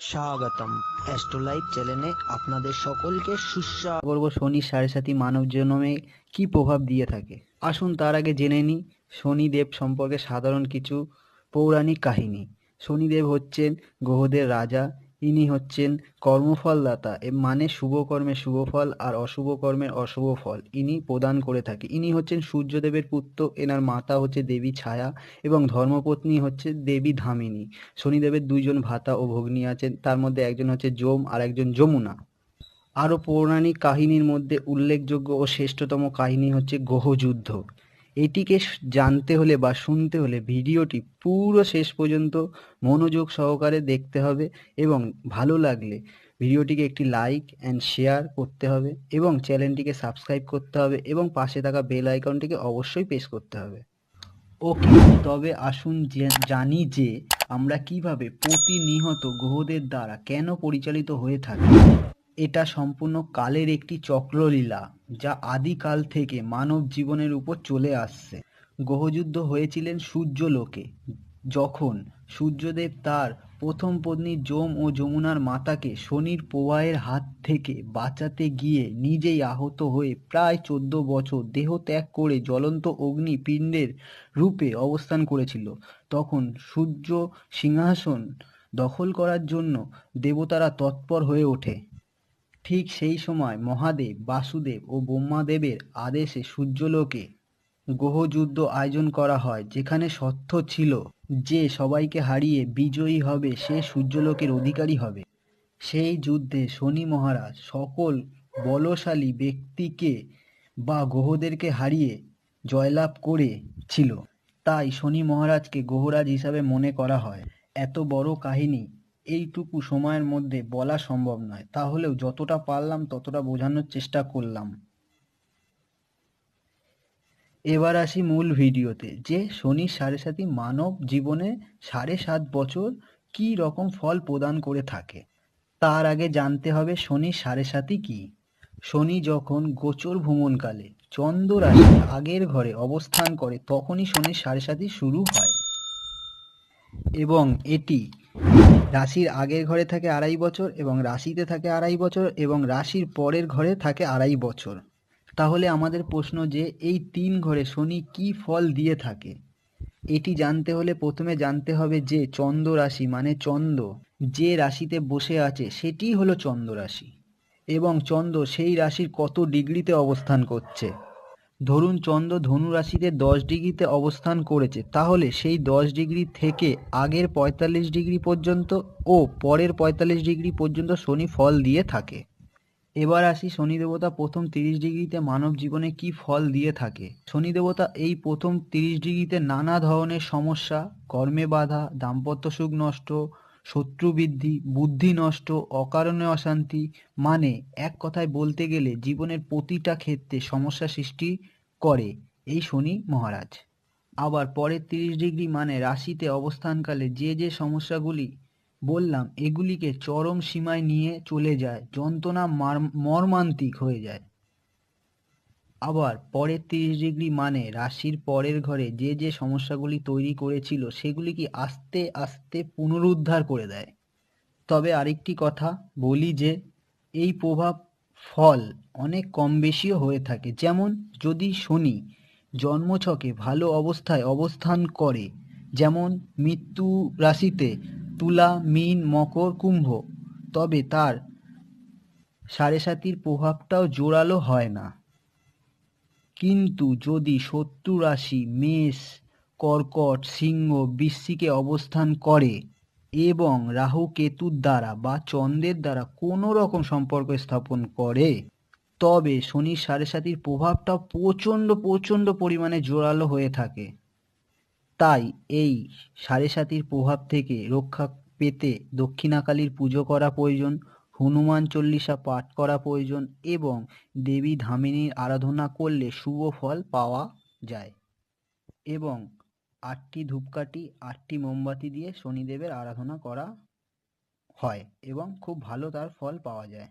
স্বাগতম। অ্যাস্ট্রোলাইভ চ্যানেলে আপনাদের সকলকে সুস্বাগত করব শনি সাড়ে সাথী মানব জন্মে কি প্রভাব দিয়ে থাকে? আসুন তার আগে জেনে নিই, শনিদেব সম্পর্কে সাধারণ কিছু পৌরাণিক কাহিনী। শনিদেব হচ্ছেন গ্রহদের রাজা ইনি হচ্ছেন কর্মফলদাতা মানে শুভ কর্মের শুভ ফল আর অশুভ কর্মের অশুভ ফল ইনি প্রদান করে থাকে। ইনি হচ্ছেন সূর্যদেবের পুত্র, এনার মাতা হচ্ছে দেবী ছায়া এবং ধর্মপত্নী হচ্ছে দেবী ধামিনী। শনিদেবের দুইজন ভাতা ও ভগ্নী আছেন, তার মধ্যে একজন হচ্ছে যম আর একজন যমুনা। আরও পৌরাণিক কাহিনীর মধ্যে উল্লেখযোগ্য ও শ্রেষ্ঠতম কাহিনী হচ্ছে গ্রহযুদ্ধ। এটিকে জানতে হলে বা শুনতে হলে ভিডিওটি পুরো শেষ পর্যন্ত মনোযোগ সহকারে দেখতে হবে এবং ভালো লাগলে ভিডিওটিকে একটি লাইক অ্যান্ড শেয়ার করতে হবে এবং চ্যানেলটিকে সাবস্ক্রাইব করতে হবে এবং পাশে থাকা বেল আইকনটিকে অবশ্যই প্রেস করতে হবে। ওকে, তবে আসুন জানি যে আমরা কীভাবে প্রতিনিহত গ্রহদের দ্বারা কেন পরিচালিত হয়ে থাকি। এটা সম্পূর্ণ কালের একটি চক্রলীলা যা আদিকাল থেকে মানব জীবনের উপর চলে আসছে। গ্রহযুদ্ধ হয়েছিলেন সূর্যলোকে। যখন সূর্যদেব তার প্রথম পত্নী যম ও যমুনার মাতাকে শনির প্রবাহের হাত থেকে বাঁচাতে গিয়ে নিজেই আহত হয়ে প্রায় চোদ্দ বছর দেহ ত্যাগ করে জ্বলন্ত অগ্নি পিণ্ডের রূপে অবস্থান করেছিল। তখন সূর্য সিংহাসন দখল করার জন্য দেবতারা তৎপর হয়ে ওঠে। ঠিক সেই সময় মহাদেব, বাসুদেব ও ব্রহ্মাদেবের আদেশে সূর্যলোকে গ্রহযুদ্ধ আয়োজন করা হয়, যেখানে সত্য ছিল যে সবাইকে হারিয়ে বিজয়ী হবে সে সূর্যলোকের অধিকারী হবে। সেই যুদ্ধে শনি মহারাজ সকল বলশালী ব্যক্তিকে বা গ্রহদেরকে হারিয়ে জয়লাভ করেছিল। তাই শনি মহারাজকে গ্রহরাজ হিসাবে মনে করা হয়। এত বড় কাহিনী এইটুকু সময়ের মধ্যে বলা সম্ভব নয়। তাহলেও যতটা পারলাম ততটা বোঝানোর চেষ্টা করলাম। এবার আসি মূল ভিডিওতে, যে শনি সাড়ে সাথী মানব জীবনে সাড়ে সাত বছর কি রকম ফল প্রদান করে থাকে? তার আগে জানতে হবে শনি সাড়ে সাথী কি। শনি যখন গোচর ভ্রমণকালে চন্দ্র আগের ঘরে অবস্থান করে, তখনই শনির সাড়ে সাথী শুরু হয়। এবং এটি রাশির আগের ঘরে থাকে আড়াই বছর এবং রাশিতে থাকে আড়াই বছর এবং রাশির পরের ঘরে থাকে আড়াই বছর। তাহলে আমাদের প্রশ্ন যে, এই তিন ঘরে শনি কি ফল দিয়ে থাকে? এটি জানতে হলে প্রথমে জানতে হবে যে, চন্দ্র রাশি মানে চন্দ্র যে রাশিতে বসে আছে, সেটিই হলো চন্দ্র রাশি এবং চন্দ্র সেই রাশির কত ডিগ্রিতে অবস্থান করছে। ধরুন চন্দ্র ধনু রাশিতে দশ ডিগ্রিতে অবস্থান করেছে, তাহলে সেই দশ ডিগ্রি থেকে আগের পঁয়তাল্লিশ ডিগ্রি পর্যন্ত ও পরের পঁয়তাল্লিশ ডিগ্রি পর্যন্ত শনি ফল দিয়ে থাকে। এবার আসি শনি দেবতা প্রথম তিরিশ ডিগ্রিতে মানব জীবনে কি ফল দিয়ে থাকে? শনি দেবতা এই প্রথম তিরিশ ডিগ্রিতে নানা ধরনের সমস্যা, কর্মে বাধা, দাম্পত্য সুখ নষ্ট শত্রু বৃদ্ধি নষ্ট, অকারণে অশান্তি মানে এক কথায় বলতে গেলে জীবনের প্রতিটা ক্ষেত্রে সমস্যা সৃষ্টি করে। এই শনি মহারাজ। আবার পরের তিরিশ ডিগ্রি মানে রাশিতে অবস্থানকালে যে যে সমস্যাগুলি বললাম, এগুলিকে চরম সীমায় নিয়ে চলে যায়, যন্ত্রণা মার- মর্মান্তিক হয়ে যায়। আবার পরের তিরিশ ডিগ্রি মানে রাশির পরের ঘরে যে যে সমস্যাগুলি তৈরি করেছিল সেগুলি কি আস্তে আস্তে পুনরুদ্ধার করে দেয়? তবে আরেকটি কথা বলি যে এই প্রভাব ফল অনেক কম বেশিও হয়ে থাকে। যেমন যদি শনি জন্মছকে ভালো অবস্থায় অবস্থান করে, যেমন মৃত্যু রাশিতে তুলা, মীন, মকর, কুম্ভ, তবে তার সাড়ে সাতির প্রভাবটাও জোরালো হয় না। কিন্তু যদি শত্রু রাশি, মেষ, কর্কট, সিংহ, বৃশ্চিকে অবস্থান করে এবং রাহু কেতুর দ্বারা বা চন্দ্রের দ্বারা কোনো রকম সম্পর্ক স্থাপন করে, তবে শনির সাড়ে সাতির প্রভাবটা প্রচণ্ড প্রচণ্ড পরিমাণে জোরালো হয়ে থাকে। তাই এই সাড়ে সাতির প্রভাব থেকে রক্ষা পেতে দক্ষিণাকালীর পুজো করা প্রয়োজন। হনুমান চল্লিশা পাঠ করা প্রয়োজন এবং দেবী ধামিনীর আরাধনা করলে শুভ ফল পাওয়া যায়। এবং আটটি ধূপকাঠি, আটটি মোমবাতি দিয়ে শনিদেবের আরাধনা করা হয় এবং খুব ভালো তার ফল পাওয়া যায়।